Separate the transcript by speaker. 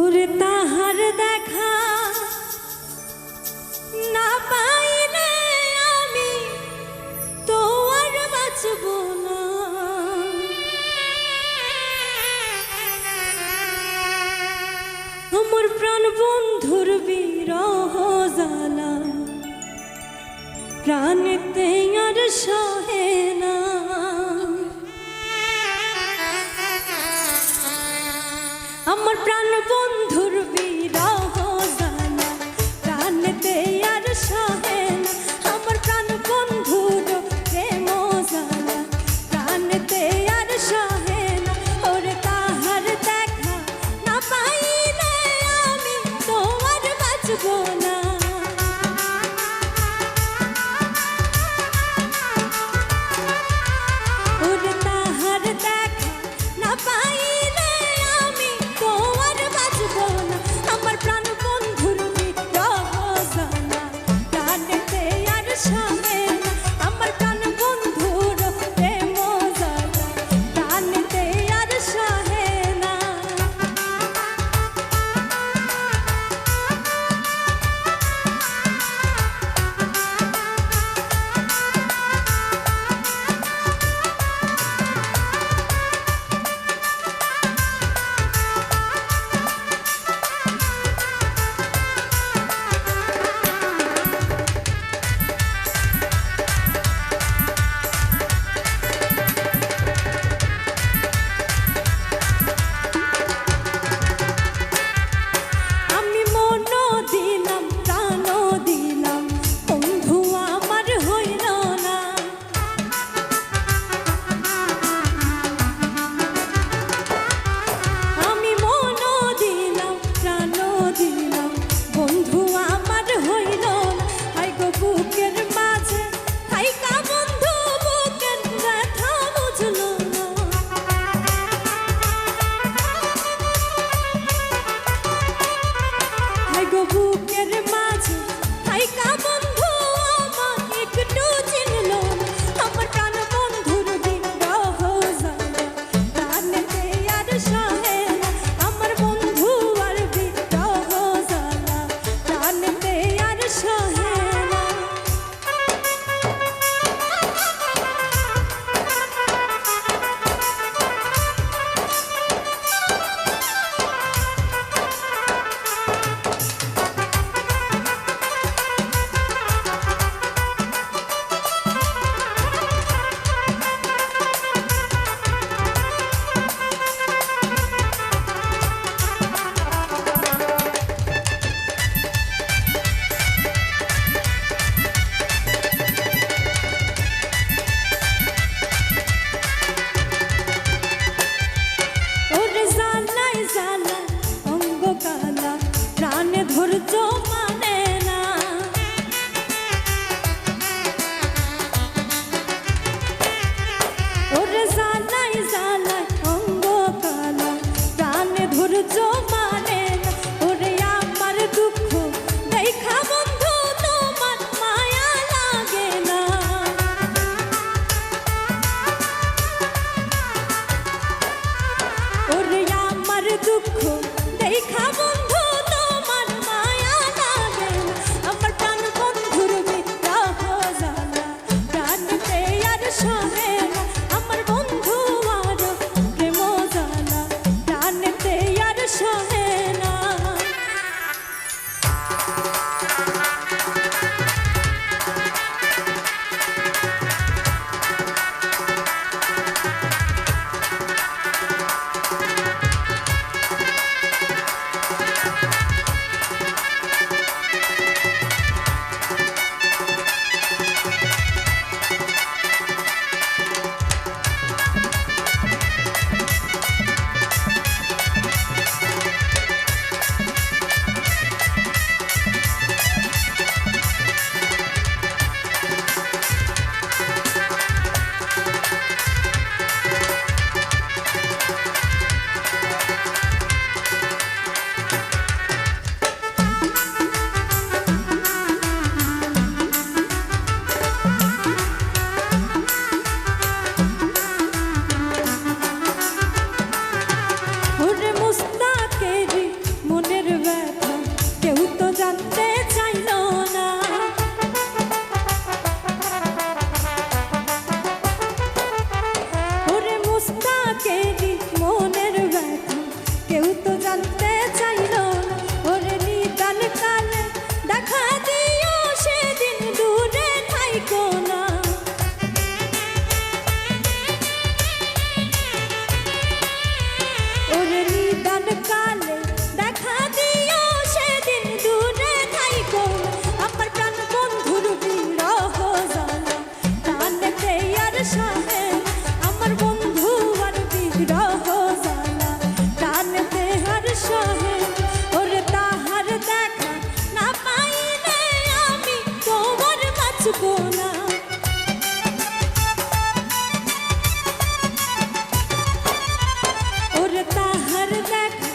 Speaker 1: ওরে তাহার দেখা না পাইলে আমি তো আর বাঁচব না। আমার প্রাণ বন্ধুর বিরহ জ্বালা, প্রাণেতে আর সহে না। প্রভু কের সবে আর দেখা